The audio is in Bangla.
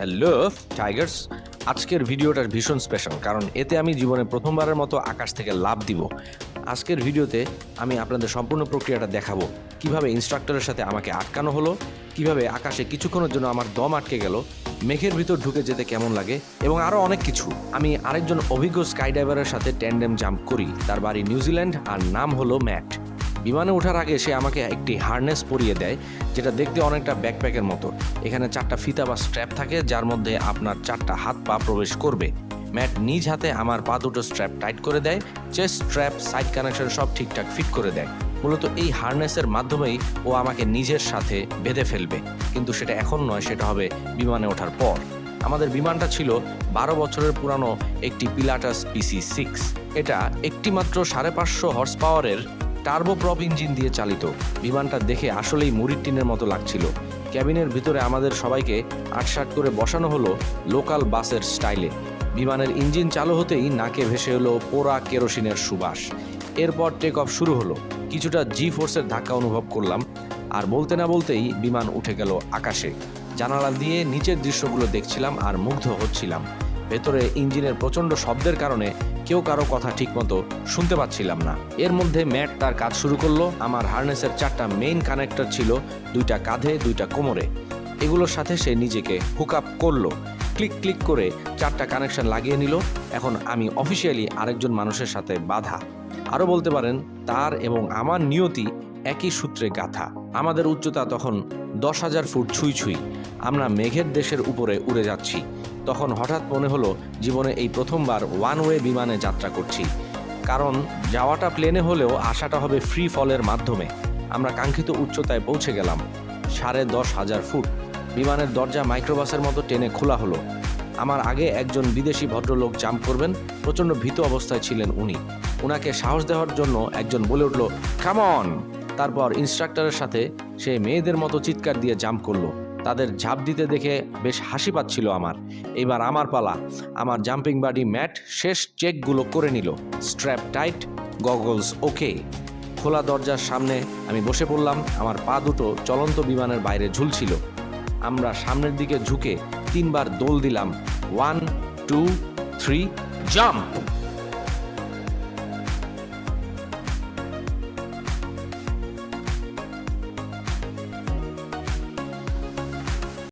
Hello, Tigers. আজকের ভিডিওটার ভীষণ স্পেশাল কারণ এতে আমি জীবনে প্রথমবারের মতো আকাশ থেকে লাভ দিব। আজকের ভিডিওতে আমি আপনাদের সম্পূর্ণ প্রক্রিয়াটা দেখাবো। কীভাবে ইনস্ট্রাক্টরের সাথে আমাকে আটকানো হলো, কীভাবে আকাশে কিছুক্ষণের জন্য আমার দম আটকে গেল, মেঘের ভিতর ঢুকে যেতে কেমন লাগে, এবং আরও অনেক কিছু। আমি আরেকজন অভিজ্ঞ স্কাইডাইভারের সাথে ট্যান্ডেম জাম্প করি, তার বাড়ি নিউজিল্যান্ড, আর নাম হলো ম্যাট। বিমানে ওঠার আগে সে আমাকে একটি হার্নেস পরিয়ে দেয়, যেটা দেখতে অনেকটা ব্যাকপ্যাকের মতো। এখানে চারটা ফিতা বা স্ট্র্যাপ থাকে, যার মধ্যে আপনার চারটা হাত পা প্রবেশ করবে। ম্যাট নিজ হাতে আমার পা দুটো স্ট্র্যাপ টাইট করে দেয় চেস্ট স্ট্র্যাপ সাইড কানেকশন সব ঠিকঠাক ফিট করে দেয়। মূলত এই হার্নেসের মাধ্যমেই ও আমাকে নিজের সাথে বেঁধে ফেলবে। কিন্তু সেটা এখন নয়, সেটা হবে বিমানে ওঠার পর। আমাদের বিমানটা ছিল বারো বছরের পুরানো একটি পিলাটাস পিসি সিক্স এটা একটিমাত্র সাড়ে পাঁচশো হর্স পাওয়ারের টার্বোপ্রপ ইঞ্জিন দিয়ে চালিত। বিমানটা দেখে আসলেই মুড়ির টিনের মতো লাগছিল। ক্যাবিনের ভিতরে আমাদের সবাইকে আটসাট করে বসানো হলো লোকাল বাসের স্টাইলে। বিমানের ইঞ্জিন চালু হতেই নাকে ভেসে হলো পোড়া কেরোসিনের সুবাস। এরপর টেক অফ শুরু হলো। কিছুটা জি ফোর্সের ধাক্কা অনুভব করলাম। আর বলতে না বলতেই বিমান উঠে গেল আকাশে। জানালা দিয়ে নিচের দৃশ্যগুলো দেখছিলাম আর মুগ্ধ হচ্ছিলাম। ভেতরে ইঞ্জিনের প্রচণ্ড শব্দের কারণে কেউ কারও কথা ঠিকমতো শুনতে পাচ্ছিলাম না। এর মধ্যে ম্যাট তার কাজ শুরু করল। আমার হার্নেসের চারটা মেইন কানেক্টর ছিল, দুইটা কাঁধে, দুইটা কোমরে। এগুলোর সাথে সে নিজেকে হুক আপ করল। ক্লিক ক্লিক করে চারটা কানেকশন লাগিয়ে নিল। এখন আমি অফিসিয়ালি আরেকজন মানুষের সাথে বাধা। আরও বলতে পারেন, তার এবং আমার নিয়তি একই সূত্রে গাথা। আমাদের উচ্চতা তখন দশ হাজার ফুট ছুঁই ছুঁই। আমরা মেঘের দেশের উপরে উড়ে যাচ্ছি। তখন হঠাৎ মনে হলো জীবনে এই প্রথমবার ওয়ান ওয়ে বিমানে যাত্রা করছি। কারণ যাওয়াটা প্লেনে হলেও আসাটা হবে ফ্রি ফলের মাধ্যমে। আমরা কাঙ্ক্ষিত উচ্চতায় পৌঁছে গেলাম, সাড়ে দশ হাজার ফুট। বিমানের দরজা মাইক্রোবাসের মতো টেনে খোলা হলো। আমার আগে একজন বিদেশি ভদ্রলোক জাম্প করবেন, প্রচণ্ড ভীত অবস্থায় ছিলেন উনি। উনাকে সাহস দেওয়ার জন্য একজন বলে উঠল কামন তারপর ইনস্ট্রাক্টরের সাথে সে মেয়েদের মতো চিৎকার দিয়ে জাম্প করল। তাদের ঝাঁপ দিতে দেখে বেশ হাসি পাচ্ছিল আমার। এবার আমার পালা। আমার জাম্পিং বাডি ম্যাট শেষ চেকগুলো করে নিল। Strap tight, goggles okay. খোলা দরজার সামনে আমি বসে পড়লাম। আমার পা দুটো চলন্ত বিমানের বাইরে ঝুলছিল। আমরা সামনের দিকে ঝুঁকে তিনবার দোল দিলাম। One, two, three, jump!